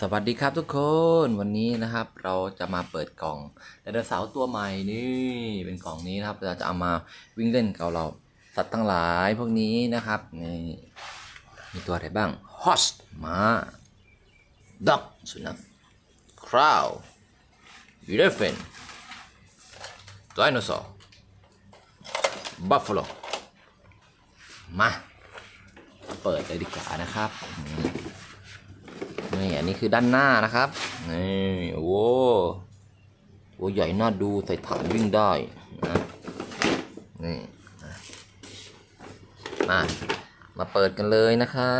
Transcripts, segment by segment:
สวัสดีครับทุกคนวันนี้นะครับ เราจะมาเปิดกล่องไดโนเสาร์ตัวใหม่นี่เป็นกล่องนี้นะครับเราจะเอามาวิ่งเล่นกับเราสัตว์ทั้งหลายพวกนี้นะครับนี่มีตัวอะไรบ้างฮอสมาด็อกสุนัขคราวยูเลฟเฟนไดโนเสาร์บัฟฟาโลมาเปิดเลยดีกว่านะครับ นี่อันนี้คือด้านหน้านะครับ นี่โอ้โหโอ้ใหญ่น่าดูใส่ฐานวิ่งได้นะนี่มามาเปิดกันเลยนะคะ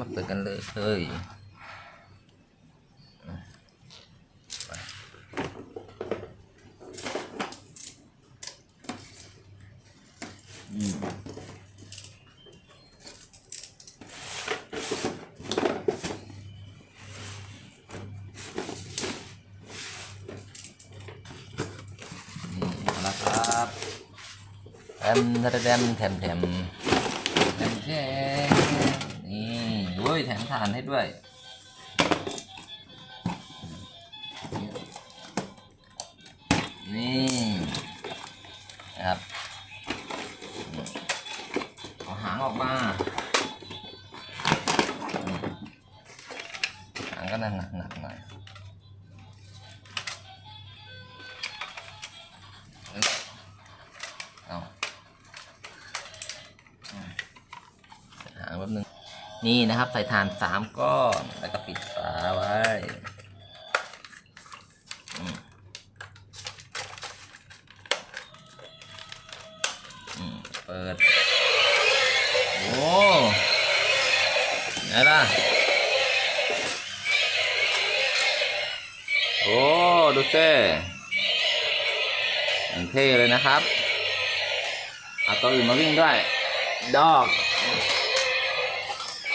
มาเปิดกันเลยเฮ้ยเอาละ ครับแถมแถมแถมแถมแถมแถมนี่โอ้ยแถมฐานให้ด้วยนี่นะครับเอาหางออกมาหางก็หนักหนักหน่อย นี่นะครับใส่ถ่านสามก้อนแล้วก็ปิดฝาไว้เปิด โอ้ไงล่ะ โอ้ ดูเต้อย่เท่เลยนะครับ เอาตัวอื่นมาวิ่งด้วย ดอก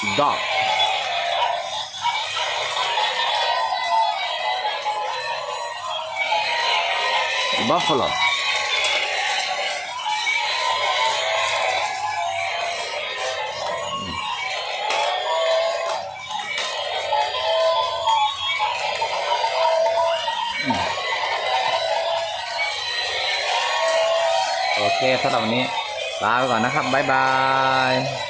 ดโนเสาร์ Eleven. Horse. Dog. Buffalo. โอเคสำหรับวันนี้ลาไปก่อนนะครับ บ๊ายบาย